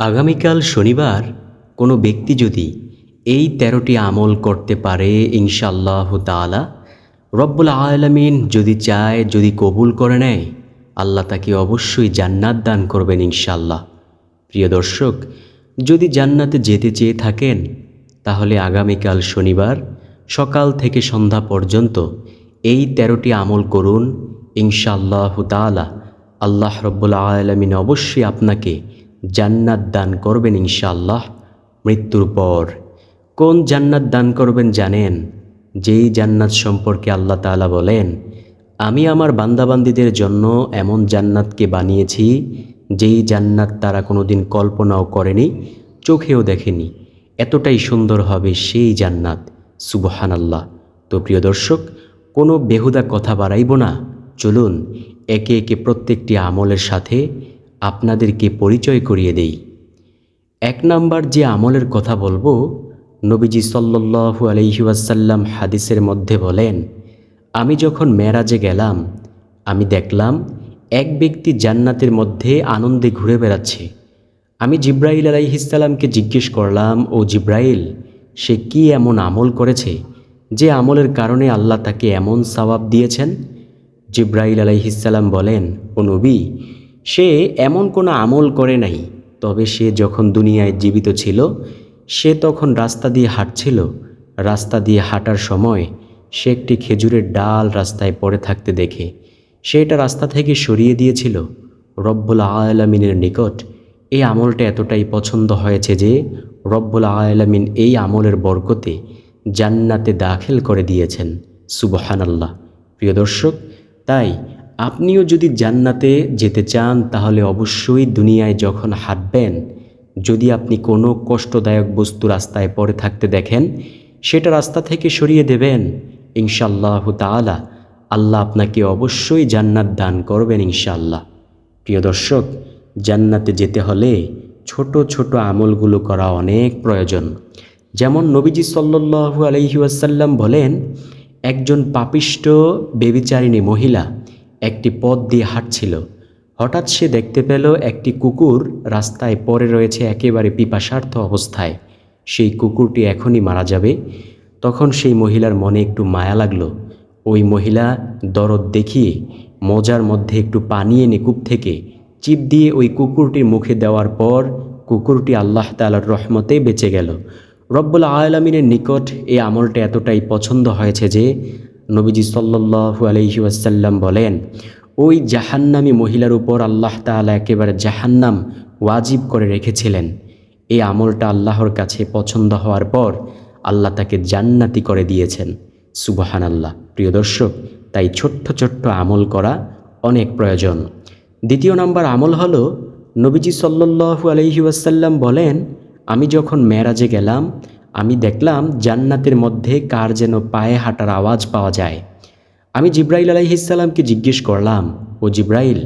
আগামীকাল শনিবার কোনো ব্যক্তি যদি এই তেরোটি আমল করতে পারে, ইনশাআল্লাহ তাআলা, রব্বুল আলমিন যদি চায়, যদি কবুল করে নেয়, আল্লাহ তাকে অবশ্যই জান্নাত দান করবেন ইনশাল্লাহ প্রিয় দর্শক, যদি জান্নাতে যেতে চেয়ে থাকেন, তাহলে আগামীকাল শনিবার সকাল থেকে সন্ধ্যা পর্যন্ত এই তেরোটি আমল করুন, ইনশাআল্লাহ তাআলা। আল্লাহ রব্বুল আলমিন অবশ্যই আপনাকে জান্নাত দান করবেন ইনশাআল্লাহ। মৃত্যুর পর কোন জান্নাত দান করবেন জানেন? যেই জান্নাত সম্পর্কে আল্লাহ তাআলা বলেন, আমি আমার বান্দাবান্দিদের জন্য এমন জান্নাতকে বানিয়েছি, যেই জান্নাত তারা কোনোদিন কল্পনাও করেনি, চোখেও দেখেনি। এতটাই সুন্দর হবে সেই জান্নাত। সুবহান আল্লাহ তো প্রিয় দর্শক, কোনো বেহুদা কথা বাড়াইব না। চলুন, একে একে প্রত্যেকটি আমলের সাথে আপনাদেরকে পরিচয় করিয়ে দেই। এক নাম্বার যে আমলের কথা বলব, নবীজি সাল্লু আলহিউসাল্লাম হাদিসের মধ্যে বলেন, আমি যখন মেরাজে গেলাম, আমি দেখলাম এক ব্যক্তি জান্নাতের মধ্যে আনন্দে ঘুরে বেড়াচ্ছে। আমি জিব্রাইল আলাইহিসাল্লামকে জিজ্ঞেস করলাম, ও জিব্রাইল, সে কি এমন আমল করেছে যে আমলের কারণে আল্লাহ তাকে এমন সওয়াব দিয়েছেন? জিব্রাইল আলাইহিসাল্লাম বলেন, ও নবী সে এমন কোনো আমল করে নাই, তবে সে যখন দুনিয়ায় জীবিত ছিল, সে তখন রাস্তা দিয়ে হাঁটছিল। রাস্তা দিয়ে হাঁটার সময় সে একটি খেজুরের ডাল রাস্তায় পড়ে থাকতে দেখে। সে এটা রাস্তা থেকে সরিয়ে দিয়েছিল। রব্বুল আলমিনের নিকট এই আমলটা এতটাই পছন্দ হয়েছে যে, রব্বুল আলমিন এই আমলের বরকতে জান্নাতে দাখিল করে দিয়েছেন। সুবহানাল্লাহ। প্রিয় দর্শক, তাই আপনিও যদি জান্নাতে যেতে চান, তাহলে অবশ্যই দুনিয়ায় যখন হাঁটবেন, যদি আপনি কোনো কষ্টদায়ক বস্তু রাস্তায় পড়ে থাকতে দেখেন, সেটা রাস্তা থেকে সরিয়ে দেবেন। ইনশাল্লাহ তালা আল্লাহ আপনাকে অবশ্যই জান্নাত দান করবেন ইনশাল্লাহ প্রিয় দর্শক, জান্নাতে যেতে হলে ছোট ছোট আমলগুলো করা অনেক প্রয়োজন। যেমন নবীজি সাল্লু আলহিউসাল্লাম বলেন, একজন পাপিষ্ট বেবিচারিণী মহিলা একটি পথ দিয়ে হাঁটছিল। হঠাৎ সে দেখতে পেল একটি কুকুর রাস্তায় পড়ে রয়েছে একেবারে পিপাসার্থ অবস্থায়। সেই কুকুরটি এখনই মারা যাবে। তখন সেই মহিলার মনে একটু মায়া লাগল। ওই মহিলা দরদ দেখিয়ে মজার মধ্যে একটু পানি এনে কূপ থেকে চিপ দিয়ে ওই কুকুরটির মুখে দেওয়ার পর কুকুরটি আল্লাহ তালার রহমতে বেঁচে গেল। রব্বুল আলমিনের নিকট এই আমলটা এতটাই পছন্দ হয়েছে যে নবীজি সাল্লু আলহি আসাল্লাম বলেন, ওই জাহান্নামী মহিলার উপর আল্লাহ তালা একেবারে জাহান্নাম ওয়াজিব করে রেখেছিলেন। এই আমলটা আল্লাহর কাছে পছন্দ হওয়ার পর আল্লাহ তাকে জান্নাতি করে দিয়েছেন। সুবহান আল্লাহ প্রিয় দর্শক, তাই ছোট্ট ছোট্ট আমল করা অনেক প্রয়োজন। দ্বিতীয় নাম্বার আমল হল, নবীজি সাল্লু আলহি বলেন, আমি যখন মেরাজে গেলাম আমি দেখলাম জান্নাতের মধ্যে কার যেন পায়ে হাঁটার আওয়াজ পাওয়া যায়। আমি জিব্রাইল আলাইহিসাল্লামকে জিজ্ঞেস করলাম, ও জিব্রাইল,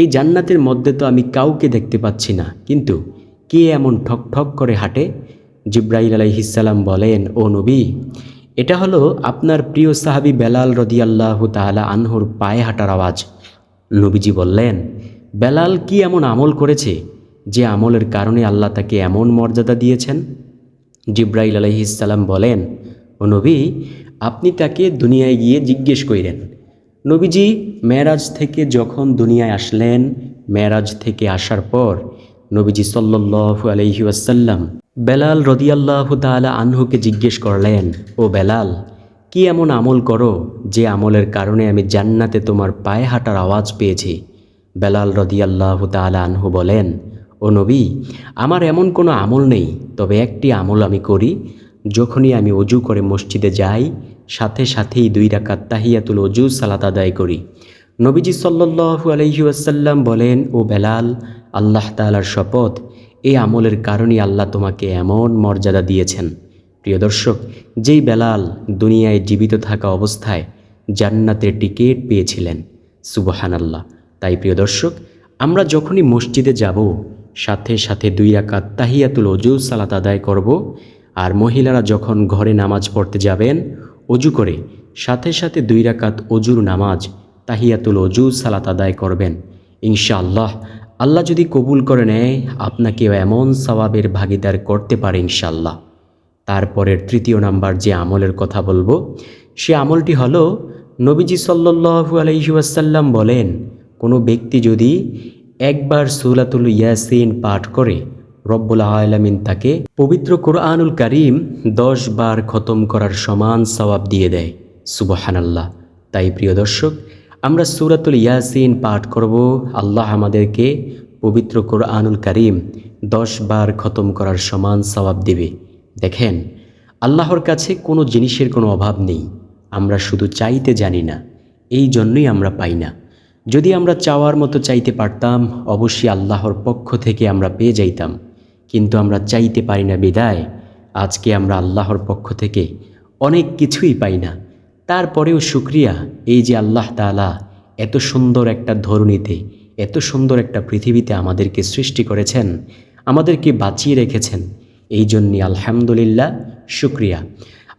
এই জান্নাতের মধ্যে তো আমি কাউকে দেখতে পাচ্ছি না, কিন্তু কে এমন ঠক ঠক করে হাঁটে? জিব্রাইল আলাইহিসাল্লাম বলেন, ও নবী, এটা হলো আপনার প্রিয় সাহাবি বেলাল রদিয়াল্লাহ তালা আনহুর পায়ে হাঁটার আওয়াজ। নবীজি বললেন, বেলাল কি এমন আমল করেছে যে আমলের কারণে আল্লাহ তাকে এমন মর্যাদা দিয়েছেন? জিব্রাইল আলহিসাল্লাম বলেন, ও নবী, আপনি তাকে দুনিয়ায় গিয়ে জিজ্ঞেস করিলেন নবীজি, মেরাজ থেকে যখন দুনিয়ায় আসলেন, মেরাজ থেকে আসার পর নবীজি সাল্লু আলহি আসাল্লাম বেলাল রদিয়াল্লাহ তালা আনহুকে জিজ্ঞেস করলেন, ও বেলাল, কি এমন আমল করো যে আমলের কারণে আমি জান্নাতে তোমার পায়ে হাঁটার আওয়াজ পেয়েছি? বেলাল রদিয়াল্লাহ তালা আনহু বলেন ও নবী, আমার এমন কোনো আমল নেই, তবে একটি আমল আমি করি, যখনই আমি অজু করে মসজিদে যাই, সাথে সাথেই দুই রাকাত তাহিয়াতুল অজু সালাত আদায় করি। নবীজি সাল্লু আলহি আসাল্লাম বলেন, ও বেলাল, আল্লাহ তালার শপথ, এই আমলের কারণেই আল্লাহ তোমাকে এমন মর্যাদা দিয়েছেন। প্রিয় দর্শক, যেই বেলাল দুনিয়ায় জীবিত থাকা অবস্থায় জান্নাতের টিকিট পেয়েছিলেন সুবহান আল্লাহ তাই প্রিয় দর্শক, আমরা যখনই মসজিদে যাব সাথে সাথে দুই রাকাত তাহিয়াতুল অজু সালাত আদায় করব। আর মহিলারা যখন ঘরে নামাজ পড়তে যাবেন অজু করে সাথে সাথে দুই রাকাত অজুর নামাজ, তাহিয়াতুল অজু সালাত আদায় করবেন। ইনশাআল্লাহ, আল্লাহ যদি কবুল করে নেয়, আপনাকেও এমন সওয়াবের ভাগিদার করতে পারে ইনশাল্লাহ তারপরের তৃতীয় নাম্বার যে আমলের কথা বলব, সে আমলটি হলো, নবীজি সাল্লু আলহিউসাল্লাম বলেন, কোনো ব্যক্তি যদি একবার সুলাতুল ইয়াসিন পাঠ করে রব্বুল আলমিন তাকে পবিত্র কোরআনুল করিম দশ বার খতম করার সমান সওয়াব দিয়ে দেয়। সুবহানাল্লাহ। তাই প্রিয় দর্শক, আমরা সুরাতুল ইয়াসিন পাঠ করব। আল্লাহ আমাদেরকে পবিত্র কোরআনুল করিম দশ বার খতম করার সমান সওয়াব দেবে। দেখেন, আল্লাহর কাছে কোনো জিনিসের কোনো অভাব নেই। আমরা শুধু চাইতে জানি না, এই জন্যই আমরা পাই না। যদি আমরা চাওয়ার মতো চাইতে পারতাম, অবশ্যই আল্লাহর পক্ষ থেকে আমরা পেয়ে যাইতাম। কিন্তু আমরা চাইতে পারি না বিদায়। আজকে আমরা আল্লাহর পক্ষ থেকে অনেক কিছুই পাই না। তারপরেও শুক্রিয়া এই যে আল্লাহ তালা এত সুন্দর একটা ধরণীতে, এত সুন্দর একটা পৃথিবীতে আমাদেরকে সৃষ্টি করেছেন, আমাদেরকে বাঁচিয়ে রেখেছেন, এই জন্যে আলহামদুলিল্লাহ, শুক্রিয়া।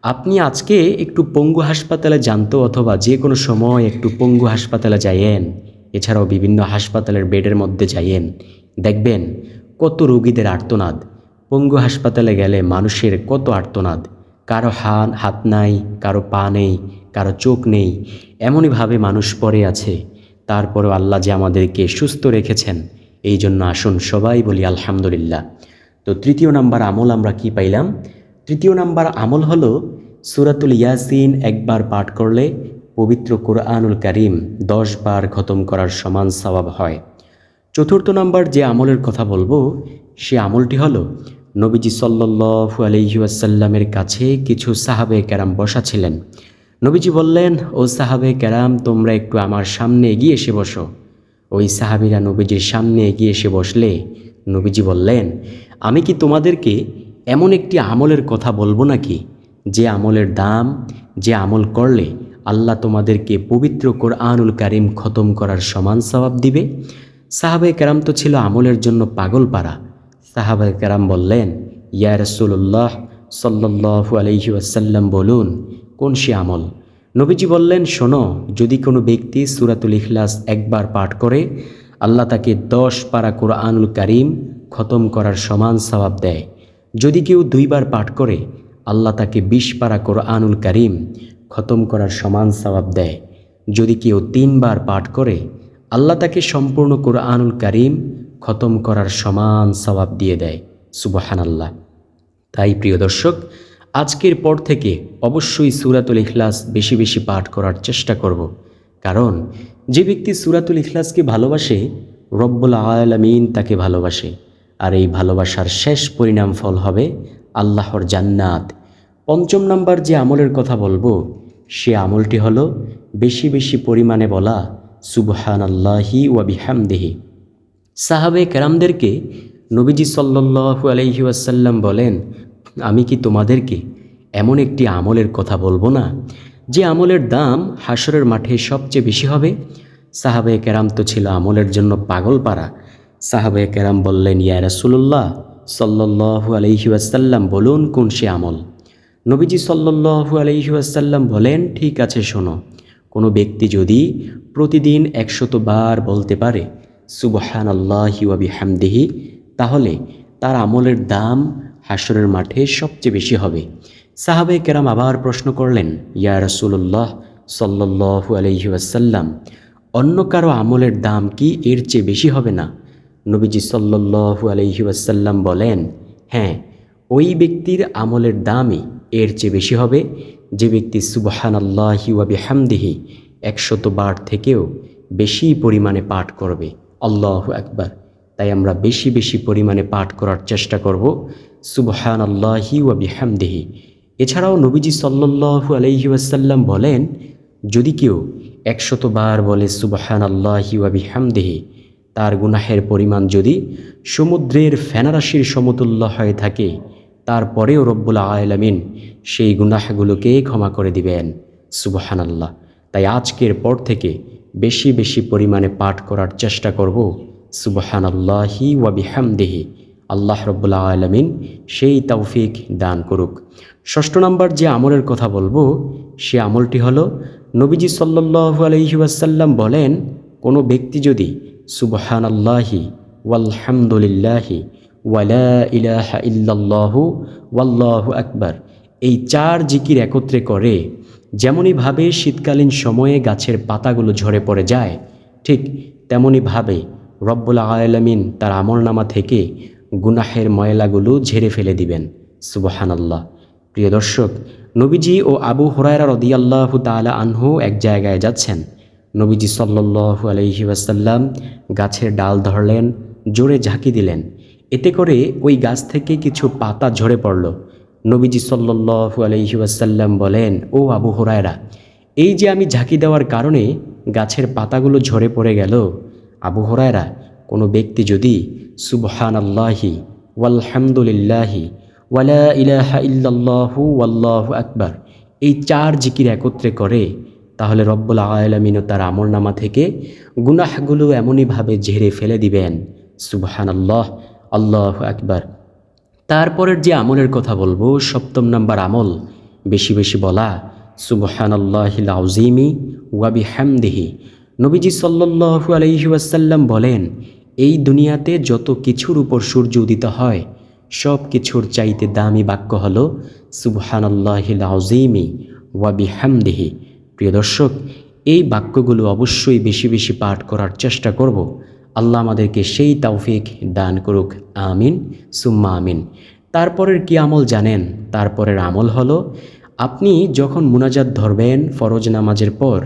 আপনি আজকে একটু পঙ্গু হাসপাতালে জানতো অথবা যে কোনো সময় একটু পঙ্গু হাসপাতালে যাইয়েন। এছাড়াও বিভিন্ন হাসপাতালের বেডের মধ্যে যাইয়েন। দেখবেন কত রোগীদের আর্তনাদ। পঙ্গু হাসপাতালে গেলে মানুষের কত আর্তনাদ। কারও হাত হাত নাই, কারও পা নেই, কারও চোখ নেই। এমনইভাবে মানুষ পড়ে আছে। তারপরেও আল্লাহ যে আমাদেরকে সুস্থ রেখেছেন। এই জন্য আসুন সবাই বলি আলহামদুলিল্লাহ। তো তৃতীয় নাম্বার আমল আমরা কি পাইলাম? তৃতীয় নাম্বার আমল হলো সুরাতুল ইয়াসিন একবার পাঠ করলে পবিত্র কোরআনুল করিম দশ বার খতম করার সমান সওয়াব হয়। চতুর্থ নাম্বার যে আমলের কথা বলব, সে আমলটি হলো নবীজি সাল্লু আলহিউসাল্লামের কাছে কিছু সাহাবে ক্যারাম বসা ছিলেন। নবীজি বললেন, ও সাহাবে ক্যারাম তোমরা একটু আমার সামনে এগিয়ে এসে বসো। ওই সাহাবিরা নবীজির সামনে এগিয়ে এসে বসলে নবীজি বললেন, আমি কি তোমাদেরকে এমন একটি আমলের কথা বলব নাকি? যে আমলের দাম, যে আমল করলে আল্লাহ তোমাদেরকে পবিত্র কোরআনুল কারিম খতম করার সমান স্বভাব দিবে? সাহাবে কেরাম তো ছিল আমলের জন্য পাগল পাড়া। সাহাবে কেরাম বললেন, ইয়া রসুল্লাহ সাল্লু আলহি আসাল্লাম বলুন, কোন সে আমল? নবীজি বললেন, শোনো, যদি কোনো ব্যক্তি সুরাতুল ইখলাস একবার পাঠ করে, আল্লাহ তাকে দশ পারা কোরআনুল কারিম খতম করার সমান স্বভাব দেয়। যদি কেউ দুইবার পাঠ করে, আল্লাহ তাকে বিশ পারা কোরআনুল কারিম খতম করার সমান সবাব দেয়। যদি কেউ তিনবার পাঠ করে, আল্লাহ তাকে সম্পূর্ণ কোরআনুল কারিম খতম করার সমান সবাব দিয়ে দেয়। সুবাহান আল্লাহ তাই প্রিয় দর্শক, আজকের পর থেকে অবশ্যই সুরাতুল ইখলাস বেশি বেশি পাঠ করার চেষ্টা করব। কারণ, যে ব্যক্তি সুরাতুল ইখলাসকে ভালোবাসে, রব্বুল আলমিন তাকে ভালোবাসে। আর এই ভালোবাসার শেষ পরিণাম ফল হবে আল্লাহর জান্নাত। পঞ্চম নাম্বার যে আমলের কথা বলব, সে আমলটি হলো বেশি বেশি পরিমাণে বলা সুবহান আল্লাহি ওয়াবিহামদেহি সাহাবে কেরামদেরকে নবীজি সাল্লু আলহি আসাল্লাম বলেন, আমি কি তোমাদেরকে এমন একটি আমলের কথা বলব না, যে আমলের দাম হাসরের মাঠে সবচেয়ে বেশি হবে? সাহাবে কেরাম তো ছিল আমলের জন্য পাগল পাড়া সাহাবে কেরাম বললেন, ইয়া রাসুল্লাহ সাল্লু আলহি আসাল্লাম বলুন কোন সে আমল? নবীজি সাল্লু আলহি আসাল্লাম বলেন, ঠিক আছে, শোনো। কোনো ব্যক্তি যদি প্রতিদিন একশত বার বলতে পারে সুবহান ওয়াবি হামদিহি তাহলে তার আমলের দাম হাসরের মাঠে সবচেয়ে বেশি হবে। সাহাবে কেরাম আবার প্রশ্ন করলেন, ইয়া রসুল্লাহ সাল্লু আলহি আসাল্লাম অন্য কারও আমলের দাম কি এর চেয়ে বেশি হবে না? নবীজি সাল্লু আলহি আসাল্লাম বলেন হ্যাঁ ওই ব্যক্তির আমলের দামই এর চেয়ে বেশি হবে। যে ব্যক্তি সুবহান আল্লাহি ওয়াবি হামদিহি একশত বার থেকেও বেশি পরিমাণে পাঠ করবে। আল্লাহ একবার তাই আমরা বেশি বেশি পরিমাণে পাঠ করার চেষ্টা করব সুবহান আল্লাহি ওয়াবি হামদিহি এছাড়াও নবীজি সাল্লু আলহি ওয়াসাল্লাম বলেন, যদি কেউ একশত বার বলে সুবহান আল্লাহি ওয়াবি হামদিহি তার গুনাহের পরিমাণ যদি সমুদ্রের ফেনারাশির সমতুল্য হয়ে থাকে, তারপরেও রব্বুল আলমিন সেই গুনাহগুলোকে ক্ষমা করে দিবেন। সুবহান আল্লাহ তাই আজকের পর থেকে বেশি বেশি পরিমাণে পাঠ করার চেষ্টা করব। সুবহান আল্লাহি ওয়াবিহামদেহি আল্লাহ রব্বুল্লা আলমিন সেই তৌফিক দান করুক। ষষ্ঠ নম্বর যে আমলের কথা বলব, সে আমলটি হলো, নবীজি সাল্লু আলহি ওয়াসাল্লাম বলেন, কোনো ব্যক্তি যদি সুবহান আল্লাহি ওয়ালহামদুলিল্লাহি ওয়ালা ইলাহা ইল্লাল্লাহু ওয়াল্লাহু আকবার। এই চার জিকির একত্রে করে যেমনইভাবে শীতকালীন সময়ে গাছের পাতাগুলো ঝরে পড়ে যায়, ঠিক তেমনইভাবে রব্বুল আলমিন তার আমলনামা থেকে গুনাহের ময়লাগুলো ঝেড়ে ফেলে দিবেন, সুবহানাল্লাহ। প্রিয় দর্শক, নবীজি ও আবু হুরায়রা রদিয়াল্লাহু তাআলা আনহু এক জায়গায় যাচ্ছেন। নবীজি সাল্লাল্লাহু আলাইহি ওয়াসাল্লাম গাছের ডাল ধরলেন, জোরে ঝাঁকি দিলেন। এতে করে ওই গাছ থেকে কিছু পাতা ঝরে পড়ল। নবীজি সাল্লাল্লাহু আলাইহি ওয়াসাল্লাম বলেন, ও আবু হুরায়রা, এই যে আমি ঝাঁকি দেওয়ার কারণে গাছের পাতাগুলো ঝরে পড়ে গেল, আবু হুরায়রা, কোনো ব্যক্তি যদি সুবহান আল্লাহি ওয়ালহামদুলিল্লাহি ওয়ালা ইলাহা ইল্লাল্লাহু ওয়াল্লাহু আকবার, এই চার জিকির একত্রে করে তাহলে রব্বুল আলমিনও তার আমল নামা থেকে গুনাহগুলো এমনইভাবে ঝেড়ে ফেলে দিবেন। সুবহান আল্লাহ আল্লাহ আকবার। তারপরের যে আমলের কথা বলব, সপ্তম নাম্বার আমল, বেশি বেশি বলা সুবহান আল্লাহিল আউজিমি ওয়াবি হ্যামদিহি নবীজি সাল্লাহু আলহি ওয়াসাল্লাম বলেন, এই দুনিয়াতে যত কিছুর উপর সূর্য উদিত হয়, সব কিছুর চাইতে দামি বাক্য হল সুবহান আল্লাহিল আউজিমি ওয়াবি হ্যামদিহি প্রিয় দর্শক, এই বাক্যগুলো অবশ্যই বেশি বেশি পাঠ করার চেষ্টা করব। আল্লাহ আমাদেরকে সেই তাওফিক দান করুক। আমিন, সুম্মা আমিন। তারপরের কি আমল জানেন? তারপরের আমল হলো, আপনি যখন মুনাজাত ধরবেন ফরজ নামাজের পর,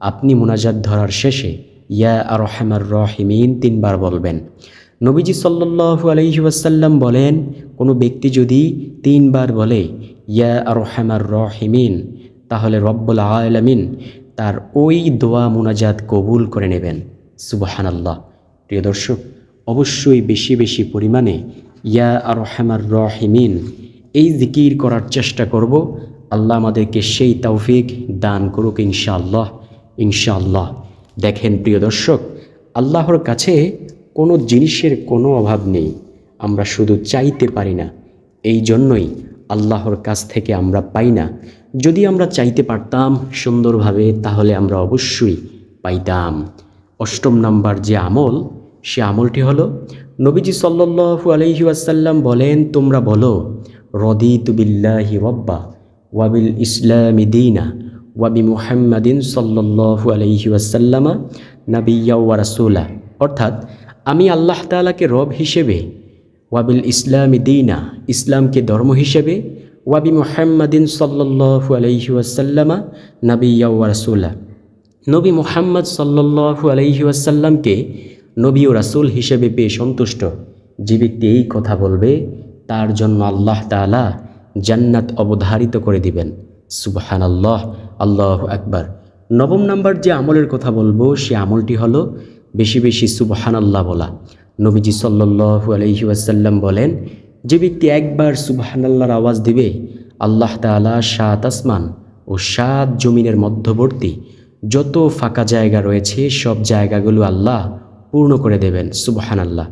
আপনি মুনাজাত ধরার শেষে, ইয়া আর রহমার রহিমিন তিনবার বলবেন। নবীজি সাল্লাল্লাহু আলাইহি ওয়াসাল্লাম বলেন, কোনো ব্যক্তি যদি তিনবার বলে, ইয়া আর রহমার রহিমিন তাহলে রব্বুল আলমিন তার ওই দোয়া মোনাজাত কবুল করে নেবেন। সুবাহানাল্লাহ। প্রিয় দর্শক, অবশ্যই বেশি বেশি পরিমাণে ইয়া আর রহমার রহিমিন, এই জিকির করার চেষ্টা করব। আল্লাহ আমাদেরকে সেই তৌফিক দান করুক ইনশাআল্লাহ ইনশাআল্লাহ। দেখেন প্রিয় দর্শক, আল্লাহর কাছে কোনো জিনিসের কোনো অভাব নেই, আমরা শুধু চাইতে পারি না। এই জন্যই আল্লাহর কাছ থেকে আমরা পাই না। যদি আমরা চাইতে পারতাম সুন্দরভাবে, তাহলে আমরা অবশ্যই পাইতাম। অষ্টম নাম্বার যে আমল, সে আমলটি হলো, নবীজি সাল্লাল্লাহু আলাইহি ওয়াসাল্লাম বলেন, তোমরা বলো, রদিতু বিল্লাহি রব্বা ওয়াবিল ইসলামি দিনা ওয়াবি মুহাম্মাদিন সাল্লাল্লাহু আলাইহি ওয়াসাল্লামা নাবিয়্যা ওয়া অর্থাৎ, আমি আল্লাহ তাআলাকে রব হিসেবে ওয়াবিল ইসলামি দিনা, ইসলামকে ধর্ম হিসেবে ওয়াবি মুহাম্মাদিন সাল্লাল্লাহু আলাইহি ওয়াসাল্লামা নাবিয়্যা ওয়া রাসূলা। নবী মুহাম্মদ আলাইহি ওয়াসাল্লামকে নবী ও রাসূল হিসেবে পেয়ে সন্তুষ্ট। যে ব্যক্তি এই কথা বলবে, তার জন্য আল্লাহ তাআলা জান্নাত অবধারিত করে দিবেন। সুবহান আল্লাহ আল্লাহ আকবার। নবম নাম্বার যে আমলের কথা বলব, সে আমলটি হলো বেশি বেশি সুবহান আল্লাহ বলা। নবীজি আলাইহি ওয়াসাল্লাম বলেন যে ব্যক্তি একবার সুবহান আল্লাহর আওয়াজ দিবে, আল্লাহ তাআলা সাত আসমান ও সাত জমিনের মধ্যবর্তী যত ফাঁকা জায়গা রয়েছে, সব জায়গাগুলো আল্লাহ পূর্ণ করে দেবেন সুবহান আল্লাহ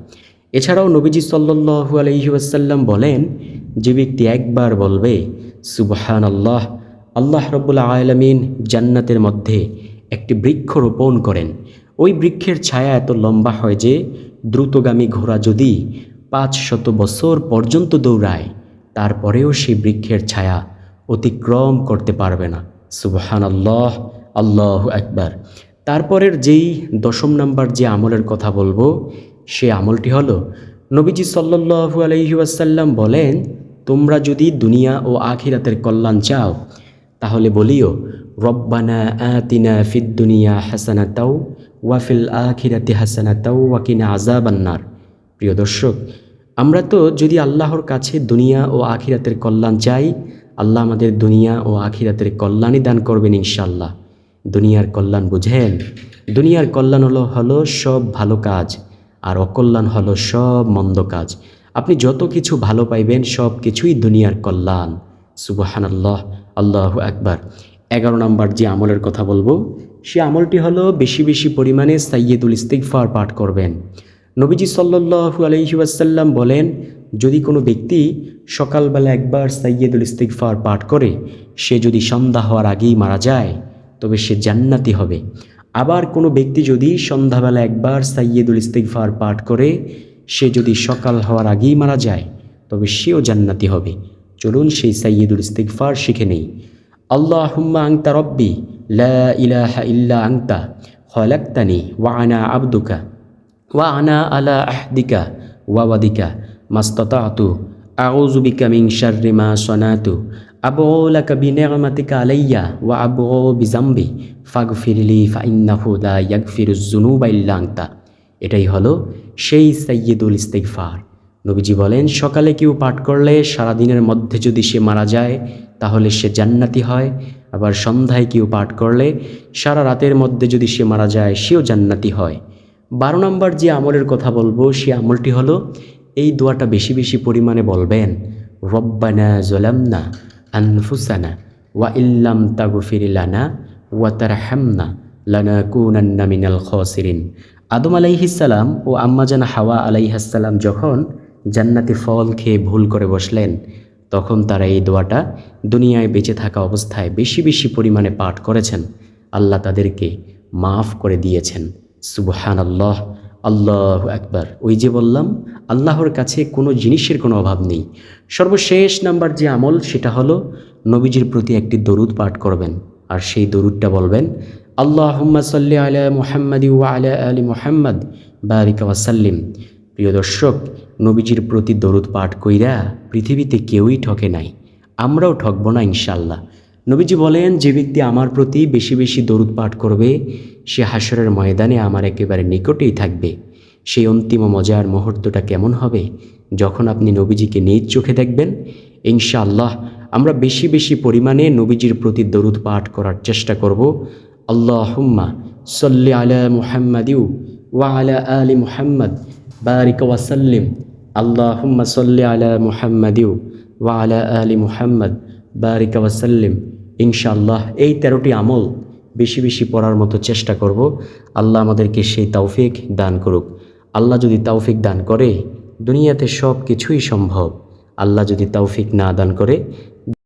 এছাড়াও নবীজি সাল্লাল্লাহু আলাইহি ওয়াসাল্লাম বলেন, যে ব্যক্তি একবার বলবে সুবহান আল্লাহ আল্লাহ রব্বুল আলমিন জান্নাতের মধ্যে একটি বৃক্ষ রোপণ করেন। ওই বৃক্ষের ছায়া এত লম্বা হয় যে দ্রুতগামী ঘোড়া যদি পাঁচ শত বছর পর্যন্ত দৌড়ায়, তারপরেও সেই বৃক্ষের ছায়া অতিক্রম করতে পারবে না। সুবহান আল্লাহ আল্লাহ একবার তারপরের যেই দশম নাম্বার যে আমলের কথা বলব, সে আমলটি হলো, নবীজি সাল্লাল্লাহু আলাইহি ওয়াসাল্লাম বলেন, তোমরা যদি দুনিয়া ও আখিরাতের কল্যাণ চাও, তাহলে বলিও, রব্বানা আতিনা ফিদ দুনিয়া হাসানাতাও ওয়াফিল আখিরাতি হাসানাতাও ওয়াকিনা আজাবান্নার প্রিয় দর্শক আমরা তো যদি আল্লাহর কাছে দুনিয়া ও আখিরাতের কল্যাণ চাই, আল্লাহ আমাদের দুনিয়া ও আখিরাতের কল্যাণই দান করবেন ইনশাল্লাহ দুনিয়ার কল্যাণ বুঝেন? দুনিয়ার কল্যাণ হলো হলো সব ভালো কাজ, আর অকল্যাণ হলো সব মন্দ কাজ। আপনি যত কিছু ভালো পাইবেন, সব কিছুই দুনিয়ার কল্যাণ। সুবহান আল্লাহ আল্লাহ একবার এগারো নম্বর যে আমলের কথা বলব, সে আমলটি হলো, বেশি বেশি পরিমাণে সাইয়দুল ইস্তিগফার পাঠ করবেন। নবীজি সাল্লাল্লাহু আলাইহি ওয়াসাল্লাম বলেন, যদি কোনো ব্যক্তি সকালবেলা একবার সাইয়দুল ইস্তিগফার পাঠ করে, সে যদি সন্ধ্যা হওয়ার আগেই মারা যায়, তবে সে জান্নাতি হবে। আবার কোনো ব্যক্তি যদি সন্ধ্যাবেলা একবার সাইয়েদুল ইস্তিগফার পাঠ করে, সে যদি সকাল হওয়ার আগেই মারা যায়, তবে সেও জান্নাতি হবে। চলুন সেই সাইয়েদুল ইস্তিগফার শিখে নেই। আল্লাহুম্মা আংতা রব্বি, লা ইলাহা ইল্লা আংতা খলাক্তানি ওয়া আনা আবদুকা। ওয়া আনা আলা আহদিকা ওয়াওয়াদিকা মাস্তাতাতু আউযু বিকা মিন শাররি মা সনাতু আবউ লাকা বিনি'মাতিকা আলাইয়া ওয়া আবউ বিজামবি ফাগফিরলি ফাইন্নাহু লা ইয়াগফিরুজ যুনুবা ইল্লা আনতা এটাই হলো সেই সাইয়্যিদুল ইস্তিগফার। নবীজি বলেন, সকালে কেউ পাঠ করলে সারাদিনের মধ্যে যদি সে মারা যায়, তাহলে সে জান্নাতি হয়। আবার সন্ধ্যায় কেউ পাঠ করলে সারা রাতের মধ্যে যদি সে মারা যায়, সেও জান্নাতি হয়। বারো নম্বর যে আমলের কথা বলব সে আমলটি হলো, এই দোয়াটা বেশি বেশি পরিমাণে বলবেন, রব্বানা জলামনা আনফুসানা ওয়া ইল্লাম তাগফিরিলানা ওয়া তারহামনা লানাকুনান্না মিনাল খসিরিন। আদম আলাইহিসাল্লাম ও আম্মাজান হাওয়া আলাইহাসাল্লাম যখন জান্নাতি ফল খেয়ে ভুল করে বসলেন, তখন তারা এই দোয়াটা দুনিয়ায় বেঁচে থাকা অবস্থায় বেশি বেশি পরিমাণে পাঠ করেছেন। আল্লাহ তাদেরকে মাফ করে দিয়েছেন। সুবহান আল্লাহ আল্লাহ একবার ওই যে বললাম, আল্লাহর কাছে কোনো জিনিসের কোনো অভাব নেই। সর্বশেষ নাম্বার যে আমল, সেটা হলো নবীজির প্রতি একটি দরুদ পাঠ করবেন। আর সেই দরুদটা বলবেন আল্লাহ আল্লাহুম্মা সাল্লি আলা মুহাম্মাদ ওয়া আলা আলি মুহাম্মদ, বারিকা ওয়াসাল্লিম প্রিয় দর্শক, নবীজির প্রতি দরুদ পাঠ কইরা পৃথিবীতে কেউই ঠকে নাই। আমরাও ঠকবো না ইনশাল্লাহ নবীজি বলেন, যে ব্যক্তি আমার প্রতি বেশি বেশি দরুদ পাঠ করবে, সে হাসরের ময়দানে আমার একেবারে নিকটেই থাকবে। সেই অন্তিম মজার মুহূর্তটা কেমন হবে যখন আপনি নবীজিকে নিজ চোখে দেখবেন? ইনশাআল্লাহ, আমরা বেশি বেশি পরিমাণে নবীজির প্রতি দরুদ পাঠ করার চেষ্টা করব। আল্লাহুম্মা সল্লি আলা মুহাম্মাদিউ ওয়া আলা আলি মুহাম্মদ। বারিক ওয়াসাল্লিম আল্লাহুম্মা সল্লি আলা মুহাম্মাদিউ ওয়া আলা আলি মুহাম্মদ। বারিক ওয়াসাল্লিম ইনশাআল্লাহ এই তেরোটি আমল বেশি বেশি পড়ার মতো চেষ্টা করব। আল্লাহ আমাদেরকে সেই তাওফিক দান করুক। আল্লাহ যদি তাওফিক দান করে, দুনিয়াতে সব কিছুই সম্ভব। আল্লাহ যদি তাওফিক না দান করে